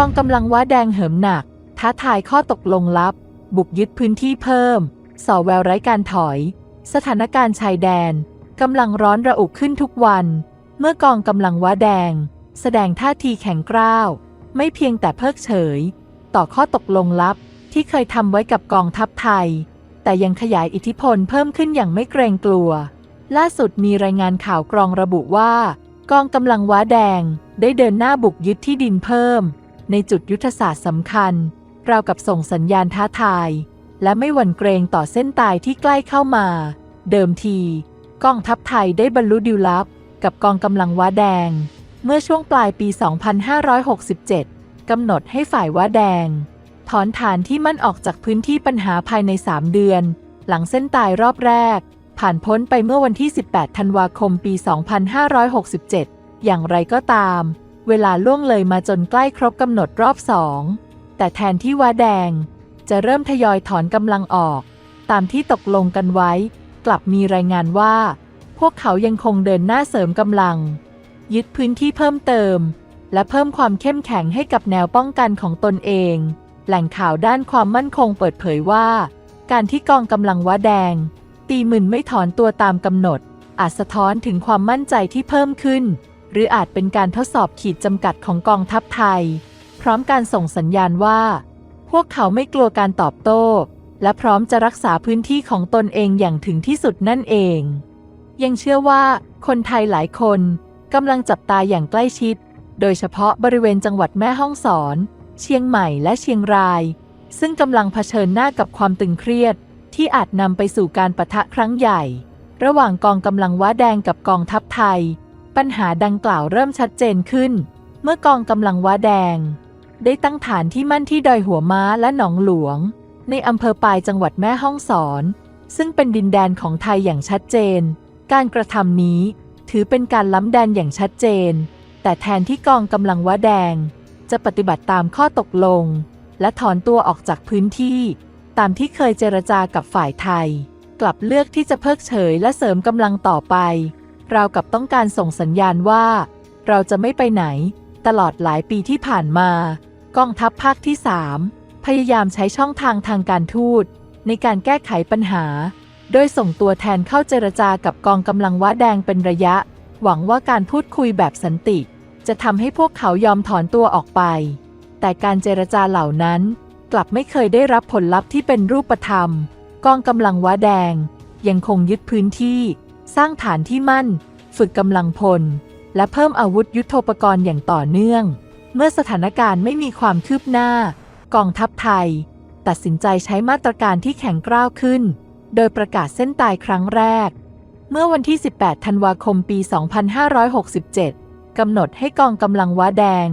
กองกำลังว้าแดงเหิมหนัก ท้าทายข้อตกลงลับ บุกยึดพื้นที่เพิ่ม ส่อแววไร้การถอย สถานการณ์ชายแดนกำลังร้อนระอุขึ้นทุกวัน เมื่อกองกำลังว้าแดง แสดงท่าทีแข็งกร้าว ไม่เพียงแต่เพิกเฉย ต่อข้อตกลงลับที่เคยทำไว้กับกองทัพไทย แต่ยังขยายอิทธิพลเพิ่มขึ้นอย่างไม่เกรงกลัว ล่าสุดมีรายงานข่าวกรองระบุว่า กองกำลังว้าแดงได้เดินหน้าบุกยึดที่ดินเพิ่ม ในจุดยุทธศาสตร์สำคัญ ราวกับส่งสัญญาณท้าทาย และไม่หวั่นเกรงต่อเส้นตายที่ใกล้เข้ามา เดิมทีกองทัพไทยได้บรรลุดิวลับ กับกองกำลังว้าแดง เมื่อช่วงปลายปี 2567 กำหนดให้ฝ่ายว้าแดง ถอนฐานที่มั่นออกจากพื้นที่ปัญหาภายใน 3 เดือน หลังเส้นตายรอบแรก ผ่านพ้นไปเมื่อวันที่ 18 ธันวาคมปี 2567 อย่างไรก็ตาม เวลาล่วงเลยมาจนใกล้ครบกำหนดรอบสอง แต่แทนที่ว้าแดง จะเริ่มทยอยถอนกำลังออก ตามที่ตกลงกันไว้ กลับมีรายงานว่า พวกเขายังคงเดินหน้าเสริมกำลัง ยึดพื้นที่เพิ่มเติม และเพิ่มความเข้มแข็งให้กับแนวป้องกันของตนเอง แหล่งข่าวด้านความมั่นคงเปิดเผยว่า การที่กองกำลังว้าแดง ตีหมื่นไม่ถอนตัวตามกำหนดอาจสะท้อนถึงความมั่นใจที่เพิ่มขึ้น หรืออาจเป็นการทดสอบขีดจำกัดของกองทัพไทย พร้อมการส่งสัญญาณว่า พวกเขาไม่กลัวการตอบโต้ และพร้อมจะรักษาพื้นที่ของตนเองอย่างถึงที่สุดนั่นเอง ยังเชื่อว่าคนไทยหลายคนกำลังจับตาอย่างใกล้ชิด โดยเฉพาะบริเวณจังหวัดแม่ฮ่องสอน เชียงใหม่และเชียงราย ซึ่งกำลังเผชิญหน้ากับความตึงเครียด ที่อาจนำไปสู่การปะทะครั้งใหญ่ ระหว่างกองกำลังว้าแดงกับกองทัพไทย ปัญหาดังกล่าวเริ่มชัดเจนขึ้น เมื่อกองกำลังว้าแดง ได้ตั้งฐานที่มั่นที่ดอยหัวม้าและหนองหลวง ในอำเภอปายจังหวัดแม่ฮ่องสอน ซึ่งเป็นดินแดนของไทยอย่างชัดเจน การกระทำนี้ถือเป็นการล้ำแดนอย่างชัดเจน แต่แทนที่กองกำลังว้าแดง จะปฏิบัติตามข้อตกลง และถอนตัวออกจากพื้นที่ ตามที่เคยเจรจากับฝ่ายไทย กลับเลือกที่จะเพิกเฉยและเสริมกำลังต่อไป ราวกับต้องการส่งสัญญาณว่า เราจะไม่ไปไหน ตลอดหลายปีที่ผ่านมา กองทัพภาคที่ 3 พยายามใช้ช่องทางทางการทูต ในการแก้ไขปัญหา โดยส่งตัวแทนเข้าเจรจากับกองกำลังว้าแดงเป็นระยะ หวังว่าการพูดคุยแบบสันติ จะทำให้พวกเขายอมถอนตัวออกไป แต่การเจรจาเหล่านั้น กลับไม่เคยได้รับผลลัพธ์ที่เป็นรูปธรรม กองกำลังว้าแดง ยังคงยึดพื้นที่ สร้างฐานที่มั่น ฝึกกำลังพล และเพิ่มอาวุธยุโทโธปกรณ์อย่างต่อเนื่อง เมื่อสถานการณ์ไม่มีความคืบหน้า กองทัพไทย ตัดสินใจใช้มาตรการที่แข็งกร้าวขึ้น โดยประกาศเส้นตายครั้งแรก เมื่อวันที่ 18 ธันวาคมปี 2567 กำหนดให้กองกำลังว้าแดง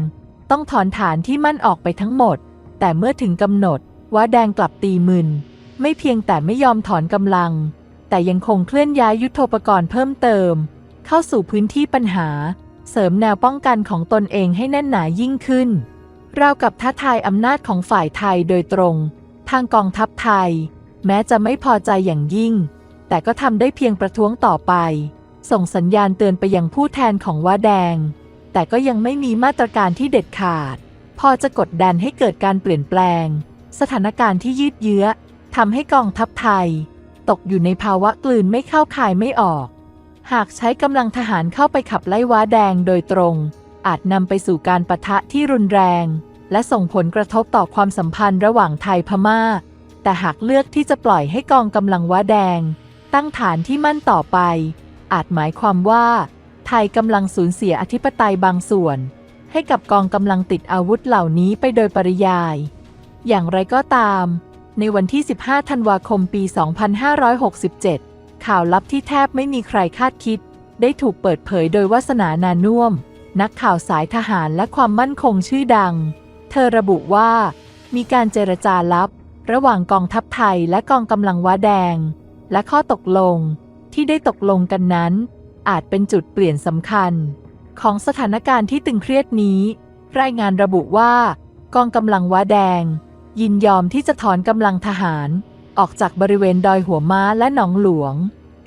ต้องถอนฐานที่มั่นออกไปทั้งหมด แต่เมื่อถึงกำหนดว้าแดงกลับตีมึน ไม่เพียงแต่ไม่ยอมถอนกำลัง แต่ยังคงเคลื่อนย้ายยุทโธปกรณ์เพิ่มเติม เข้าสู่พื้นที่ปัญหา เสริมแนวป้องกันของตนเองให้แน่นหนายิ่งขึ้น ราวกับท้าทายอำนาจของฝ่ายไทยโดยตรง ทางกองทัพไทย แม้จะไม่พอใจอย่างยิ่ง แต่ก็ทำได้เพียงประท้วงต่อไป ส่งสัญญาณเตือนไปยังผู้แทนของว้าแดง แต่ก็ยังไม่มีมาตรการที่เด็ดขาด พอจะกดดันให้เกิดการเปลี่ยนแปลง สถานการณ์ที่ยืดเยื้อทำให้กองทัพไทย ตกอยู่ในภาวะกลืนไม่เข้าคายไม่ออก หากใช้กำลังทหารเข้าไปขับไล่ว้าแดงโดยตรง อาจนำไปสู่การประทะที่รุนแรง และส่งผลกระทบต่อความสัมพันธ์ระหว่างไทยพม่า แต่หากเลือกที่จะปล่อยให้กองกำลังว้าแดง ตั้งฐานที่มั่นต่อไป อาจหมายความว่า ไทยกำลังสูญเสียอธิปไตยบางส่วน ให้กับกองกำลังติดอาวุธเหล่านี้ไปโดยปริยาย อย่างไรก็ตาม ในวันที่ 15 ธันวาคม ปี 2567 ข่าวลับที่แทบไม่มีใครคาดคิด ได้ถูกเปิดเผยโดยวัสนานานุ่ม นักข่าวสายทหารและความมั่นคงชื่อดัง เธอระบุว่า มีการเจรจาลับ ระหว่างกองทัพไทยและกองกำลังว้าแดง และข้อตกลงที่ได้ตกลงกันนั้น อาจเป็นจุดเปลี่ยนสำคัญ ของสถานการณ์ที่ตึงเครียดนี้ รายงานระบุว่ากองกำลังว้าแดง ยินยอมที่จะถอนกำลังทหาร ออกจากบริเวณดอยหัวม้าและหนองหลวง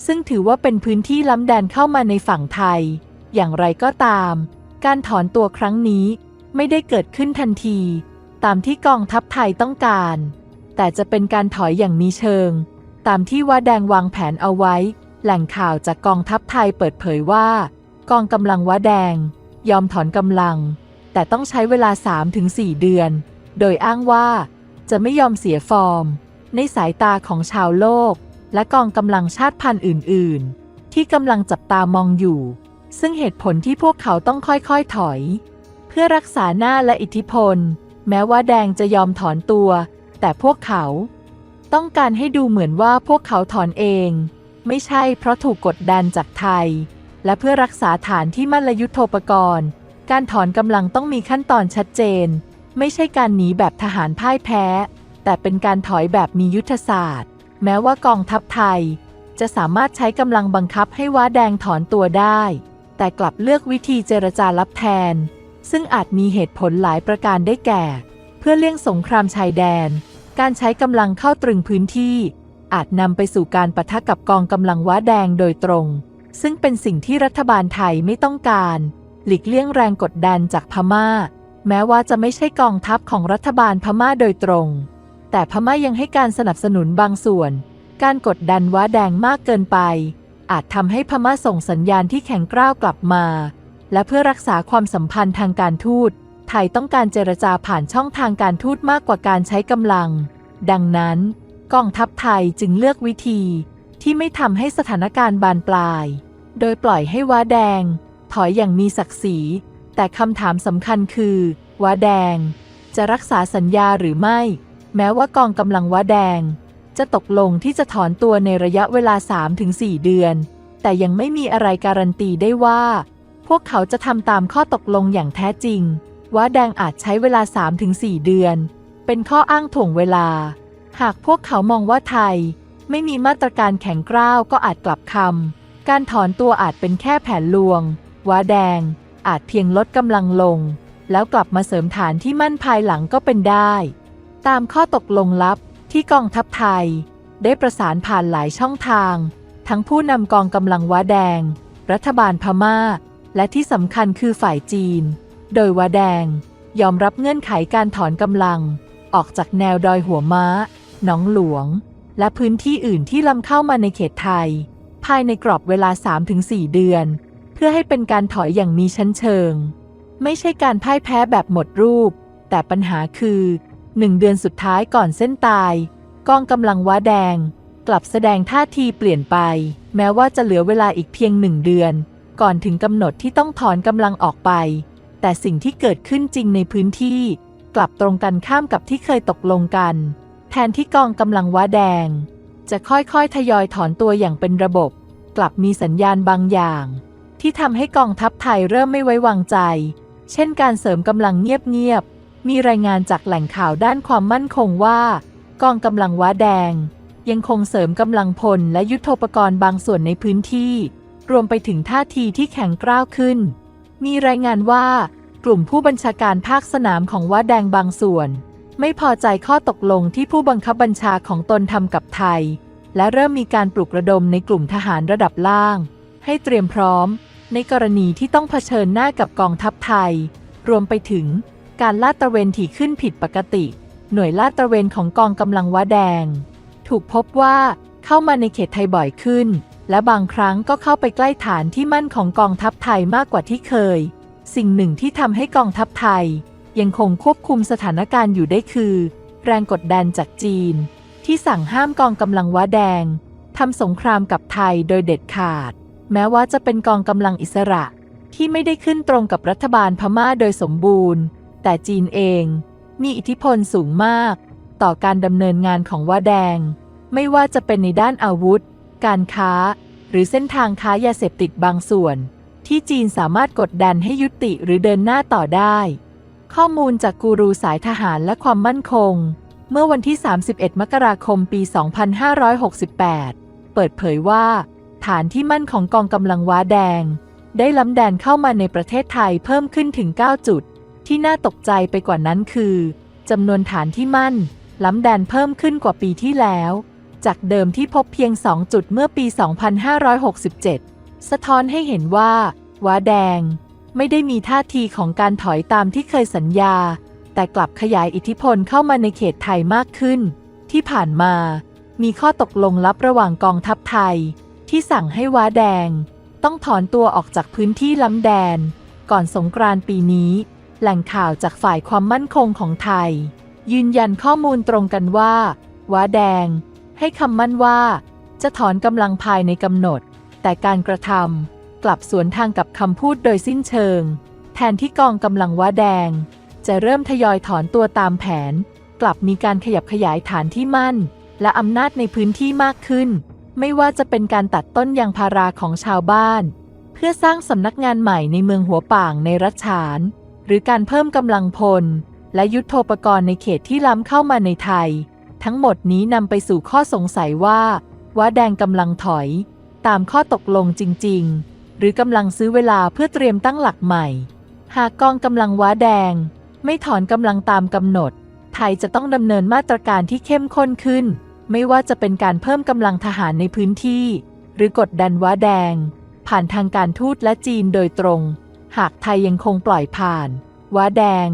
ซึ่งถือว่าเป็นพื้นที่ล้ำแดนเข้ามาในฝั่งไทย อย่างไรก็ตาม การถอนตัวครั้งนี้ไม่ได้เกิดขึ้นทันที ตามที่กองทัพไทยต้องการ แต่จะเป็นการถอยอย่างมีเชิง ตามที่ว่าแดงวางแผนเอาไว้ แหล่งข่าวจากกองทัพไทยเปิดเผยว่า กองกำลังว่าแดง ยอมถอนกำลัง แต่ต้องใช้เวลา 3-4 เดือน โดยอ้างว่า จะไม่ยอมเสียฟอร์ม ในสายตาของชาวโลก และกองกำลังชาติพันธุ์อื่น ๆ ที่กำลังจับตามองอยู่ ซึ่งเหตุผลที่พวกเขาต้องค่อย ๆ ถอย เพื่อรักษาหน้าและอิทธิพล แม้ว่าแดงจะยอมถอนตัว แต่พวกเขา ต้องการให้ดูเหมือนว่าพวกเขาถอนเอง ไม่ใช่เพราะถูกกดดันจากไทย และเพื่อรักษาฐานที่มั่นและยุทโธปกรณ์ การถอนกำลังต้องมีขั้นตอนชัดเจน ไม่ใช่การหนีแบบทหารพ่ายแพ้ แต่เป็นการถอยแบบมียุทธศาสตร์ แม้ว่ากองทัพไทย จะสามารถใช้กำลังบังคับให้ว้าแดงถอนตัวได้ แต่กลับเลือกวิธีเจรจารับแทน ซึ่งอาจมีเหตุผลหลายประการได้แก่ เพื่อเลี่ยงสงครามชายแดน การใช้กำลังเข้าตรึงพื้นที่ อาจนำไปสู่การปะทะกับกองกำลังว้าแดงโดยตรง ซึ่งเป็นสิ่งที่รัฐบาลไทยไม่ต้องการ หลีกเลี่ยงแรงกดดันจากพม่า แม้ว่าจะไม่ใช่กองทัพของรัฐบาลพม่าโดยตรง แต่พม่ายังให้การสนับสนุนบางส่วน การกดดันว้าแดงมากเกินไป อาจทำให้พม่าส่งสัญญาณที่แข็งกร้าวกลับมา และเพื่อรักษาความสัมพันธ์ทางการทูต ไทยต้องการเจรจาผ่านช่องทางการทูตมากกว่าการใช้กำลัง ดังนั้นกองทัพไทยจึงเลือกวิธี ที่ไม่ทำให้สถานการณ์บานปลาย โดยปล่อยให้ว้าแดง ถอยอย่างมีศักดิ์ศรี แต่คำถามสำคัญคือว้าแดง จะรักษาสัญญาหรือไม่ แม้ว่ากองกำลังว้าแดง จะตกลงที่จะถอนตัวในระยะเวลา 3-4 เดือน แต่ยังไม่มีอะไรการันตีได้ว่า พวกเขาจะทำตามข้อตกลงอย่างแท้จริงว้าแดงอาจใช้เวลา 3-4 เดือน เป็นข้ออ้างถ่วงเวลา หากพวกเขามองว่าไทย ไม่มีมาตรการแข็งกร้าวก็อาจกลับคำการถอนตัวอาจเป็นแค่แผนลวงว้าแดง อาจเพียงลดกำลังลง แล้วกลับมาเสริมฐานที่มั่นภายหลังก็เป็นได้ ตามข้อตกลงลับที่กองทัพไทย ได้ประสานผ่านหลายช่องทาง ทั้งผู้นำกองกำลังว้าแดง รัฐบาลพม่า และที่สำคัญคือฝ่ายจีน โดยว้าแดง ยอมรับเงื่อนไขการถอนกำลัง ออกจากแนวดอยหัวม้า หนองหลวง และพื้นที่อื่นที่ล้ำเข้ามาในเขตไทย ภายในกรอบเวลา 3-4 เดือน พื่อให้เป็นการถอยอย่างมีชั้นเชิง ไม่ใช่การพ่ายแพ้แบบหมดรูป แต่ปัญหาคือหนึ่งเดือนสุดท้ายก่อนเส้นตาย กองกำลังว้าแดง กลับแสดงท่าทีเปลี่ยนไป แม้ว่าจะเหลือเวลาอีกเพียงหนึ่งเดือน ก่อนถึงกำหนดที่ต้องถอนกำลังออกไป แต่สิ่งที่เกิดขึ้นจริงในพื้นที่ กลับตรงกันข้ามกับที่เคยตกลงกัน แทนที่กองกำลังว้าแดง จะค่อยๆทยอยถอนตัวอย่างเป็นระบบ กลับมีสัญญาณบางอย่าง ที่ทำให้กองทัพไทยเริ่มไม่ไว้วางใจ เช่นการเสริมกำลังเงียบๆ มีรายงานจากแหล่งข่าวด้านความมั่นคงว่า กองกำลังว้าแดง ยังคงเสริมกำลังพลและยุทโธปกรณ์บางส่วนในพื้นที่ รวมไปถึงท่าทีที่แข็งกร้าวขึ้น มีรายงานว่ากลุ่มผู้บัญชาการภาคสนามของว้าแดงบางส่วน ไม่พอใจข้อตกลงที่ผู้บังคับบัญชาของตนทำกับไทย และเริ่มมีการปลุกระดมในกลุ่มทหารระดับล่าง ให้เตรียมพร้อม ในกรณีที่ต้องเผชิญหน้ากับกองทัพไทย รวมไปถึงการลาดตระเวนถี่ขึ้นผิดปกติ หน่วยลาดตระเวนของกองกำลังว้าแดง ถูกพบว่าเข้ามาในเขตไทยบ่อยขึ้น และบางครั้งก็เข้าไปใกล้ฐานที่มั่นของกองทัพไทยมากกว่าที่เคย สิ่งหนึ่งที่ทำให้กองทัพไทย ยังคงควบคุมสถานการณ์อยู่ได้คือ แรงกดดันจากจีน ที่สั่งห้ามกองกำลังว้าแดงทำสงครามกับไทยโดยเด็ดขาด แม้ว่าจะเป็นกองกำลังอิสระที่ไม่ได้ขึ้นตรงกับรัฐบาลพม่าโดยสมบูรณ์ แต่จีนเองมีอิทธิพลสูงมาก ต่อการดำเนินงานของว้าแดง ไม่ว่าจะเป็นในด้านอาวุธ การค้า หรือเส้นทางค้ายาเสพติดบางส่วน ที่จีนสามารถกดดันให้ยุติหรือเดินหน้าต่อได้ ข้อมูลจากกูรูสายทหารและความมั่นคง เมื่อวันที่ 31 มกราคมปี 2568 เปิดเผยว่า ฐานที่มั่นของกองกำลังว้าแดง ได้ล้ำแดนเข้ามาในประเทศไทยเพิ่มขึ้นถึง 9 จุด ที่น่าตกใจไปกว่านั้นคือจำนวนฐานที่มั่น ล้ำแดนเพิ่มขึ้นกว่าปีที่แล้ว จากเดิมที่พบเพียง 2 จุดเมื่อปี 2567 สะท้อนให้เห็นว่าว้าแดง ไม่ได้มีท่าทีของการถอยตามที่เคยสัญญา แต่กลับขยายอิทธิพลเข้ามาในเขตไทยมากขึ้น ที่ผ่านมา มีข้อตกลงลับระหว่างกองทัพไทย ที่สั่งให้ว้าแดง ต้องถอนตัวออกจากพื้นที่ล้ำแดน ก่อนสงกรานต์ปีนี้ แหล่งข่าวจากฝ่ายความมั่นคงของไทย ยืนยันข้อมูลตรงกันว่าว้าแดง ให้คำมั่นว่า จะถอนกำลังภายในกำหนด แต่การกระทำกลับสวนทางกับคำพูดโดยสิ้นเชิง แทนที่กองกำลังว้าแดง จะเริ่มทยอยถอนตัวตามแผน กลับมีการขยับขยายฐานที่มั่น และอำนาจในพื้นที่มากขึ้น ไม่ว่าจะเป็นการตัดต้นยางพาราของชาวบ้าน เพื่อสร้างสำนักงานใหม่ในเมืองหัวป่างในรัชฉาน หรือการเพิ่มกำลังพล และยุทโธปกรณ์ในเขตที่ล้ำเข้ามาในไทย ทั้งหมดนี้นำไปสู่ข้อสงสัยว่าว้าแดงกำลังถอย ตามข้อตกลงจริง ๆ หรือกำลังซื้อเวลาเพื่อเตรียมตั้งหลักใหม่ หากกองกำลังว้าแดง ไม่ถอนกำลังตามกำหนด ไทยจะต้องดำเนินมาตรการที่เข้มข้นขึ้น ไม่ว่าจะเป็นการเพิ่มกำลังทหารในพื้นที่ หรือกดดันว้าแดง ผ่านทางการทูตและจีนโดยตรง หากไทยยังคงปล่อยผ่าน ว้าแดง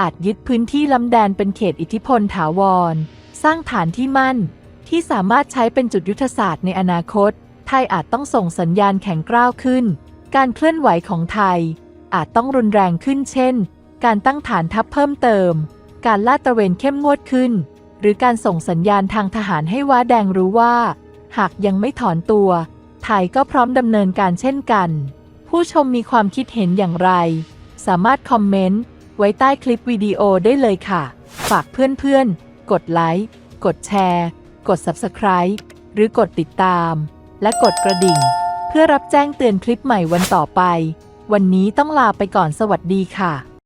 อาจยึดพื้นที่ลำแดนเป็นเขตอิทธิพลถาวร สร้างฐานที่มั่น ที่สามารถใช้เป็นจุดยุทธศาสตร์ในอนาคต ไทยอาจต้องส่งสัญญาณแข็งกร้าวขึ้น การเคลื่อนไหวของไทย อาจต้องรุนแรงขึ้นเช่น การตั้งฐานทัพเพิ่มเติม การลาดตระเวนเข้มงวดขึ้น หรือการส่งสัญญาณทางทหารให้ว้าแดงรู้ว่า หากยังไม่ถอนตัว ไทยก็พร้อมดำเนินการเช่นกัน ผู้ชมมีความคิดเห็นอย่างไร สามารถคอมเมนต์ ไว้ใต้คลิปวิดีโอได้เลยค่ะ ฝากเพื่อนๆ กดไลค์ กดแชร์ กด Subscribe หรือกดติดตาม และกดกระดิ่ง เพื่อรับแจ้งเตือนคลิปใหม่วันต่อไป วันนี้ต้องลาไปก่อนสวัสดีค่ะ